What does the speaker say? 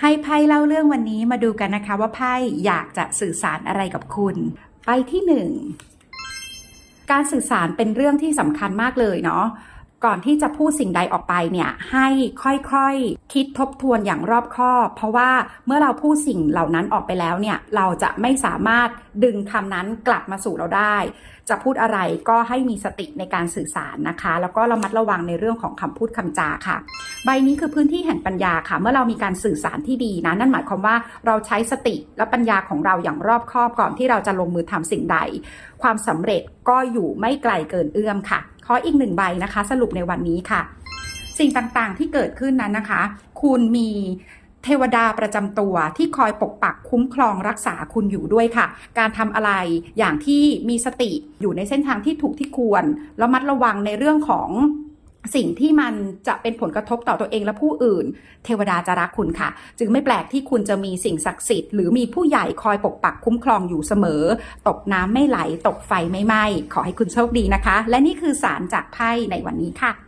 ให้ไพ่เล่าเรื่องวันนี้มาดูกันนะคะว่าไพ่อยากจะสื่อสารอะไรกับคุณ ไปที่หนึ่งการสื่อสารเป็นเรื่องที่สำคัญมากเลยเนาะ ก่อนที่จะพูดสิ่งใดออกไปเนี่ยให้ค่อยๆ คิดทบทวนอย่างรอบคอบเพราะว่าเมื่อเราพูดสิ่งเหล่านั้นออกไปแล้วเนี่ยเราจะไม่สามารถดึงคำนั้นกลับมาสู่เราได้ จะพูดอะไรก็ให้มีสติในการสื่อสารนะคะ แล้วก็ระมัดระวังในเรื่องของคำพูดคำจาค่ะ ใบนี้คือพื้นที่แห่งปัญญาค่ะ เมื่อเรามีการสื่อสารที่ดีนะนั่นหมายความว่าเราใช้สติและปัญญาของเราอย่างรอบคอบก่อนที่เราจะลงมือทำสิ่งใด ความสำเร็จก็อยู่ไม่ไกลเกินเอื้อมค่ะ ขออีกหนึ่งใบนะคะ สรุปในวันนี้ค่ะ สิ่งต่างๆที่เกิดขึ้นนั้นนะคะ คุณมีเทวดาประจำตัวที่คอยปกปักคุ้มครองรักษาคุณอยู่ด้วยค่ะ การทำอะไรอย่างที่มีสติอยู่ในเส้นทางที่ถูกที่ควรระมัดระวังในเรื่องของ สิ่งที่มันจะเป็นผลกระทบต่อตัวเองและผู้อื่น เทวดาจะรักคุณค่ะ จึงไม่แปลกที่คุณจะมีสิ่งศักดิ์สิทธิ์หรือมีผู้ใหญ่คอยปกปักคุ้มครองอยู่เสมอ ตกน้ำไม่ไหล ตกไฟไม่ไหม้ขอให้คุณโชคดีนะคะ และนี่คือสารจากไพ่ในวันนี้ค่ะ